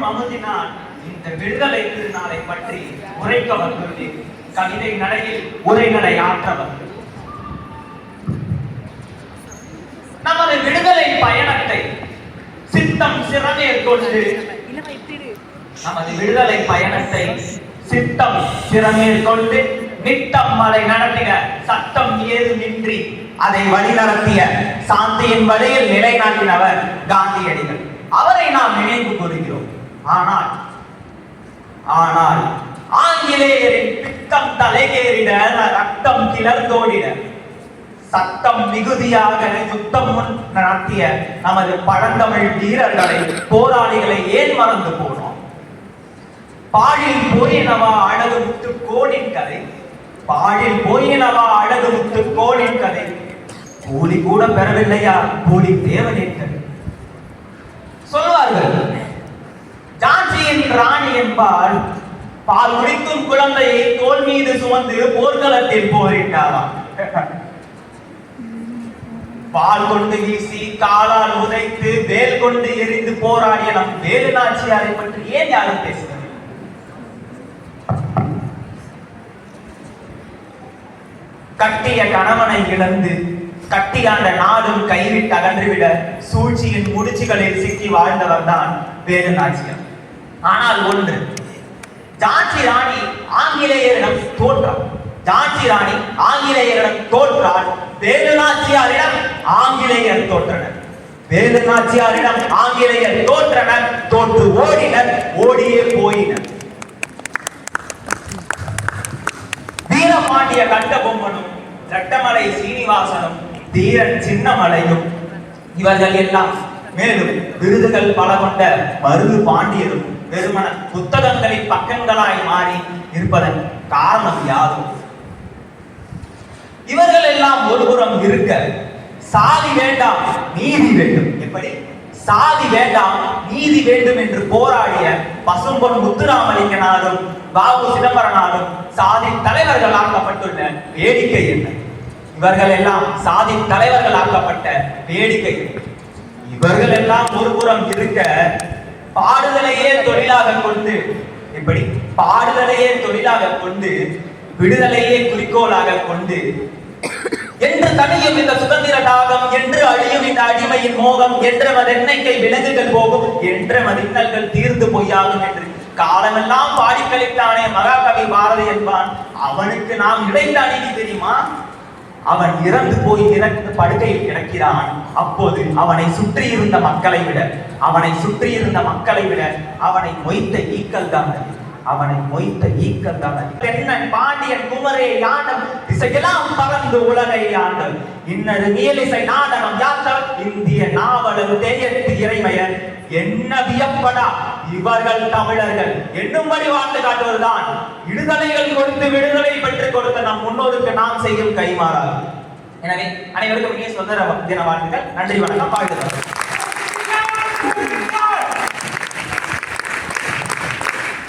என்னும் அமுதினால் இந்த விடுதலை திருநாளை பற்றி உரைக்க வந்துள்ளேன் கவிதை நடையில் உரைகளை ஆற்ற வந்து நமது விடுதலை பயணத்தை சித்தம் சிறமேற்கொண்டு நமது விடுதலை பயணத்தை சித்தம் சிறமேற்கொண்டு நித்தம் அதை நடத்தின சத்தம் ஏதுமின்றி அதை வழிநடத்திய சாந்தியின் வழியில் நிலைநாட்டினவர் காந்தியடிகள். அவரை நாம் நினைவு கூறுகிறோம். ஆனால் ஆனால் ஆங்கிலேயரின் பித்தம் தலையேறிட ரத்தம் கிளர்ந்தோடிட சத்தம் மிகுதியாக யுத்தம் நடத்திய நமது பழந்தமிழ் வீரர்களை போராளிகளை ஏன் மறந்து போனோம்? பாழில் போயினவா அழகு முத்து கோடின் கதை? பாழில் போயினவா அழகு முத்து கோடின் கதை? கூலி கூட பெறவில்லையா? கூலி தேவனின் கதை? சொல்வார்கள் ராணி பால் குடிக்கும் குழந்தையை தோல் மீது சுமந்து போர்க்களத்தில் போரிட்டாராம் பால் கொண்டு வீசி காலால் உதைத்து வேல் கொண்டு எரிந்து போராடிய நம் வேலு நாச்சியாரை பற்றி ஏன் யாரும் பேசுகிறது கட்டிய கணவனை இழந்து கட்டியாண்ட நாடும் கைவிட்டு அகன்றுவிட சூழ்ச்சியின் முடிச்சுகளில் சிக்கி வாழ்ந்தவர் தான் வேலு நாச்சியார் ஆனால் ஒன்று ஜான்சி ராணி ஆங்கிலேயரிடம் தோற்றார் ஜான்சி ராணி ஆங்கிலேயரிடம் தோற்றால் வேலுநாச்சியாரிடம் ஆங்கிலேயர் தோற்றனர் வேலுநாச்சியாரிடம் ஆங்கிலேயர் தோற்றனர் தோற்று ஓடினர் ஓடியே போயினர். வீரபாண்டிய கண்டபொம்மனும் ரட்டமலை சீனிவாசனும் தீரன் சின்னமலையும் இவர்கள் எல்லாம் மேலும் விருதுகள் பல கொண்ட மருது பாண்டியரும் வெறுமன புத்தகங்களின் பக்கங்களாய் மாறி இருப்பதன் காரணம் யாரும்? இவர்கள் எல்லாம் ஒருபுறம் இருக்க சாதி வேண்டாம் நீதி வேண்டும். எப்படி? சாதி வேண்டாம் நீதி வேண்டும் என்று போராடிய பசும்பொன் முத்துராமலிங்கனாலும் பாபு சிதம்பரனாலும் சாதி தலைவர்கள் ஆக்கப்பட்டுள்ள வேடிக்கை என்ன? இவர்கள் எல்லாம் சாதி தலைவர்கள் ஆக்கப்பட்ட வேடிக்கை இவர்கள் எல்லாம் ஒருபுறம் இருக்க பாடுதலையே தொழிலாக கொண்டு? இப்படி பாடுதலையே தொழிலாக கொண்டு விடுதலையே குறிக்கோளாக கொண்டு? என்று தனியும் இந்த சுதந்திர தாகம் என்று அழியும் இந்த அடிமையின் மோகம் என்ற எண்ணிக்கை விலங்குகள் போகும் என்ற மதிநல்கள் தீர்ந்து பொய்யாகும் என்று. காலமெல்லாம் பாடி மகாகவி பாரதி என்பான். அவனுக்கு நாம் இடைந்த அநீதி தெரியுமா? அவன் இறந்து போய் இறந்து படுக்கையில் கிடக்கிறான். அப்போது அவனை சுற்றி இருந்த மக்களை விட அவனை சுற்றி இருந்த மக்களை விட அவனை மொய்த்த ஈக்கள் தான் அவனை மொய்த்த ஈக்கள் தான் தென்னன் பாண்டியன் குமரே யானம் திசையெல்லாம் பறந்து உலகை ஆண்டல் இன்னது நீலிசை நாடகம் யாத்தல் இந்திய நாவலர் தேயத்து இறைமையர் என்ன வியப்படா? இவர்கள் தமிழர்கள். என்னும்படி வாழ்ந்து காட்டுவதுதான். விடுதலைகள் கொடுத்து விடுதலை பெற்றுக் கொடுத்த நம் முன்னோருக்கு நாம் செய்யும் கைமாறாது எனவே அனைவருக்கும் இனிய சுதந்திர தின வாழ்த்துக்கள். நன்றி வணக்கம். வாழ்த்துக்கள்